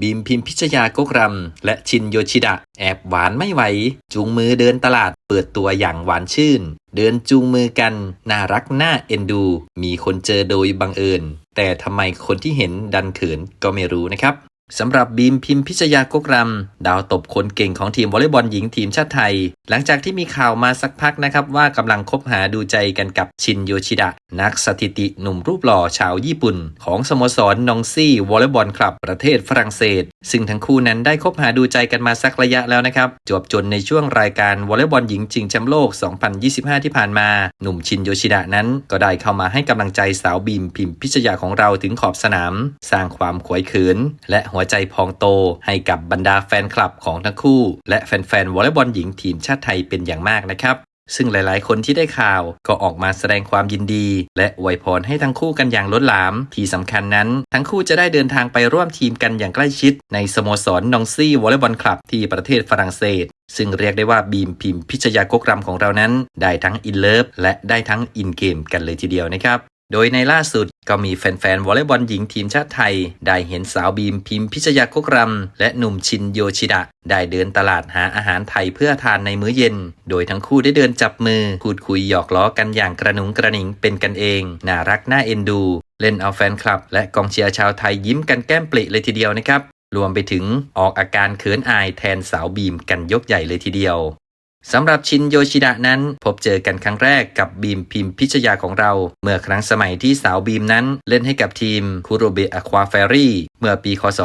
บีมพิมพิชยากกรำและชินโยชิดะ แอบหวานไม่ไหว จูงมือเดินตลาด เปิดตัวอย่างหวานชื่น เดินจูงมือกัน น่ารักน่าเอ็นดู มีคนเจอโดยบังเอิญ แต่ทำไมคนที่เห็นดันเขินก็ไม่รู้นะครับ สำหรับบีมพิมพิชยากกรำดาวตบคนเก่งของทีมวอลเลย์บอลหญิงทีมชาติไทย หลังจากที่มีข่าวมาสักพักนะครับ ว่ากำลังคบหาดูใจกันกับชินโยชิดะ นักสถิติหนุ่มรูปหล่อชาวญี่ปุ่น ของสโมสรนองซี่วอลเลย์บอลคลับประเทศฝรั่งเศส ซึ่งทั้งคู่นั้นได้คบหาดูใจกันมาสักระยะแล้วนะครับ จวบจนในช่วงรายการวอลเลย์บอลหญิงชิงแชมป์โลก 2025 ที่ผ่านมา หนุ่มชินโยชิดะนั้น ก็ได้เข้ามาให้กำลังใจสาวบีมพิมพิชยาของเราถึงขอบสนาม สร้างความขวยเขินและหัวใจพองโต ให้กับบรรดาแฟนคลับของทั้งคู่ และแฟนๆวอลเลย์บอลหญิงทีมชาติไทยเป็นอย่างมากนะครับ ซึ่งหลายๆ คนที่ได้ข่าวก็ออกมาแสดงความยินดี และอวยพรให้ทั้งคู่กันอย่างล้นหลาม ที่สำคัญนั้น ทั้งคู่จะได้เดินทางไปร่วมทีมกันอย่างใกล้ชิด ในสโมสรนองซี่วอลเลย์บอลคลับที่ประเทศฝรั่งเศส ซึ่งเรียกได้ว่าบีมพิมพิชยากกรรมของเรานั้น ได้ทั้งอินเลิฟและได้ทั้งอินเกมกันเลยทีเดียวนะครับ โดยในล่าสุดก็มีแฟนๆวอลเลย์บอลหญิงทีมชาติไทย ได้เห็นสาวบีมพิมพิชยากกรำและหนุ่มชินโยชิดะ ได้เดินตลาดหาอาหารไทยเพื่อทานในมื้อเย็น โดยทั้งคู่ได้เดินจับมือพูดคุยหยอกล้อกันอย่างกระหนุงกระหนิงเป็นกันเอง น่ารักน่าเอ็นดู เล่นเอาแฟนคลับ และกองเชียร์ชาวไทยยิ้มกันแก้มปริเลยทีเดียวนะครับรวมไปถึงออกอาการเขินอายแทนสาวบีมกันยกใหญ่เลยทีเดียว สำหรับชินโยชิดะนั้น พบเจอกันครั้งแรกกับบีมพิมพิชยาของเรา เมื่อครั้งสมัยที่สาวบีมนั้นเล่นให้กับทีมคูโรเบะอควาเฟรี่เมื่อปีคศ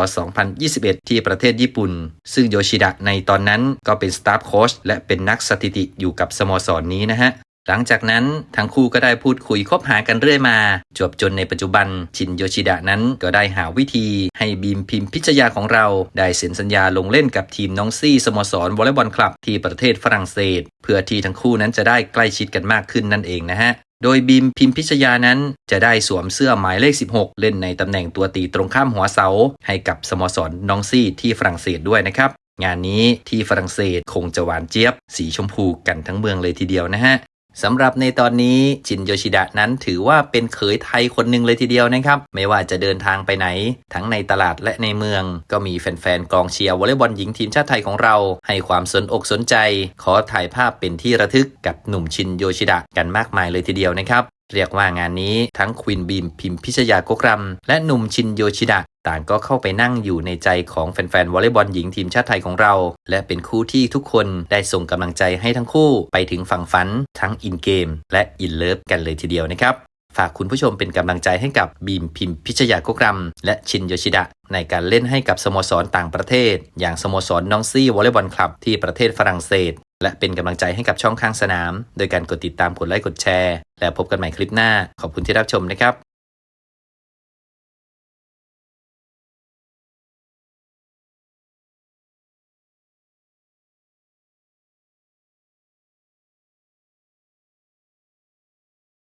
2021 ที่ประเทศญี่ปุ่น ซึ่งโยชิดะในตอนนั้นก็เป็นสตาฟโค้ชและเป็นนักสถิติอยู่กับสโมสรนนี้นะฮะ หลังจากนั้นทั้งคู่ก็ได้พูดคุยคบหากันเรื่อยมา จวบจนในปัจจุบันชินโยชิดะนั้นก็ได้หาวิธี ให้บีมพิมพิชยาของเรา ได้เซ็นสัญญาลงเล่นกับทีมน้องซี่สโมสรวอลเลย์บอลคลับที่ประเทศฝรั่งเศส เพื่อที่ทั้งคู่นั้นจะได้ใกล้ชิดกันมากขึ้นนั่นเองนะฮะโดยบีมพิมพิชยานั้นจะได้สวมเสื้อหมายเลข 16 เล่นในตำแหน่งตัวตีตรงข้ามหัวเสา ให้กับสโมสรน้องซี่ที่ฝรั่งเศสด้วยนะครับ งานนี้ที่ฝรั่งเศสคงจะหวานเจี๊ยบ สีชมพูกันทั้งเมืองเลยทีเดียวนะฮะ สำหรับในตอนนี้จินโยชิดะนั้นถือว่าเป็นเขยไทยคนหนึ่งเลยทีเดียวนะครับ ไม่ว่าจะเดินทางไปไหน ทั้งในตลาดและในเมือง ก็มีแฟนๆกองเชียร์วอลเลย์บอลหญิงทีมชาติไทยของเรา ให้ความสนอกสนใจ ขอถ่ายภาพเป็นที่ระทึกกับหนุ่มชินโยชิดะกันมากมายเลยทีเดียวนะครับ เรียกว่างานนี้ทั้งควินบีมพิมพิชยากกรำและหนุ่มชินโยชิดะต่างก็เข้าไปนั่งอยู่ในใจของแฟนๆวอลเลย์บอลหญิงทีมชาติไทยของเรา และเป็นคู่ที่ทุกคนได้ส่งกำลังใจให้ทั้งคู่ไปถึงฝั่งฝัน ทั้งอินเกม และอินเลิฟกันเลยทีเดียวนะครับ ฝากคุณผู้ชมเป็นกำลังใจให้กับบีมพิมพิชยากกรำและชินโยชิดะในการเล่นให้กับสโมสรต่างประเทศ อย่างสโมสรนองซี่วอลเลย์บอลคลับที่ประเทศฝรั่งเศสและเป็นกำลังใจให้กับช่องข้างสนาม โดยการกดติดตามกดไลค์กดแชร์ และพบกันใหม่คลิปหน้า ขอบคุณที่รับชมนะครับ